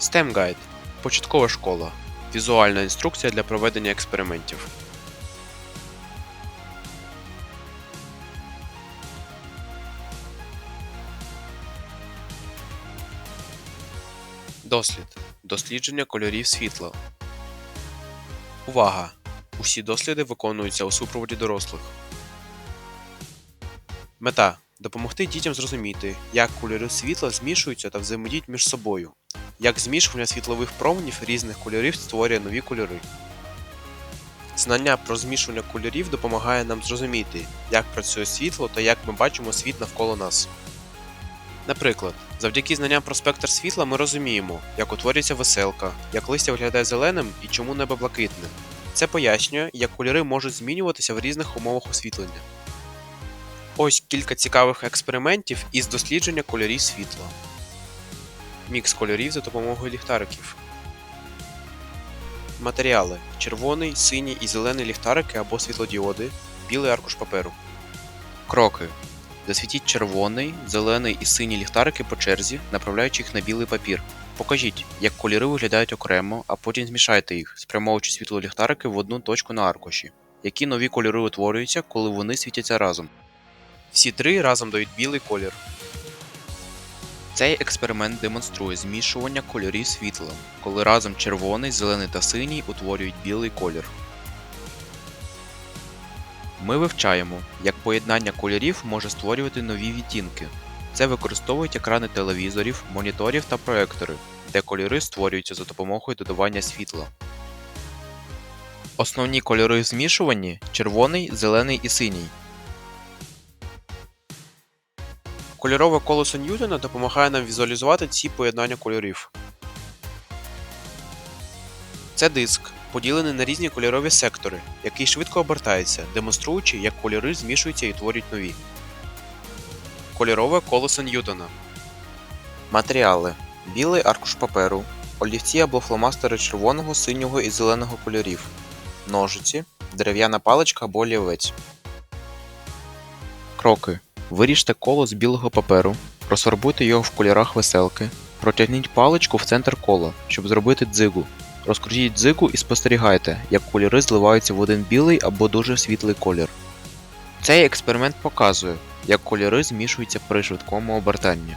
STEM Guide – початкова школа. Візуальна інструкція для проведення експериментів. Дослід. Дослідження кольорів світла. Увага! Усі досліди виконуються у супроводі дорослих. Мета допомогти дітям зрозуміти, як кольори світла змішуються та взаємодіють між собою, як змішування світлових променів різних кольорів створює нові кольори. Знання про змішування кольорів допомагає нам зрозуміти, як працює світло та як ми бачимо світ навколо нас. Наприклад, завдяки знанням про спектр світла ми розуміємо, як утворюється веселка, як листя виглядає зеленим і чому небо блакитне. Це пояснює, як кольори можуть змінюватися в різних умовах освітлення. Ось кілька цікавих експериментів із дослідження кольорів світла. Мікс кольорів за допомогою ліхтариків. Матеріали: червоний, синій і зелений ліхтарики або світлодіоди, білий аркуш паперу. Кроки. Засвітіть червоний, зелений і синій ліхтарики по черзі, направляючи їх на білий папір. Покажіть, як кольори виглядають окремо, а потім змішайте їх, спрямовуючи світло ліхтарики в одну точку на аркуші. Які нові кольори утворюються, коли вони світяться разом. Всі три разом дають білий колір. Цей експеримент демонструє змішування кольорів світла, коли разом червоний, зелений та синій утворюють білий колір. Ми вивчаємо, як поєднання кольорів може створювати нові відтінки. Це використовують екрани телевізорів, моніторів та проектори, де кольори створюються за допомогою додавання світла. Основні кольори в змішуванні червоний, зелений і синій. Кольорове колесо Ньютона допомагає нам візуалізувати ці поєднання кольорів. Це диск, поділений на різні кольорові сектори, який швидко обертається, демонструючи, як кольори змішуються і творять нові. Кольорове колесо Ньютона. Матеріали: білий аркуш паперу, олівці або фломастери червоного, синього і зеленого кольорів, ножиці, дерев'яна паличка або олівець. Кроки. Виріжте коло з білого паперу, розфарбуйте його в кольорах веселки, протягніть паличку в центр кола, щоб зробити дзигу. Розкрутіть дзигу і спостерігайте, як кольори зливаються в один білий або дуже світлий колір. Цей експеримент показує, як кольори змішуються при швидкому обертанні.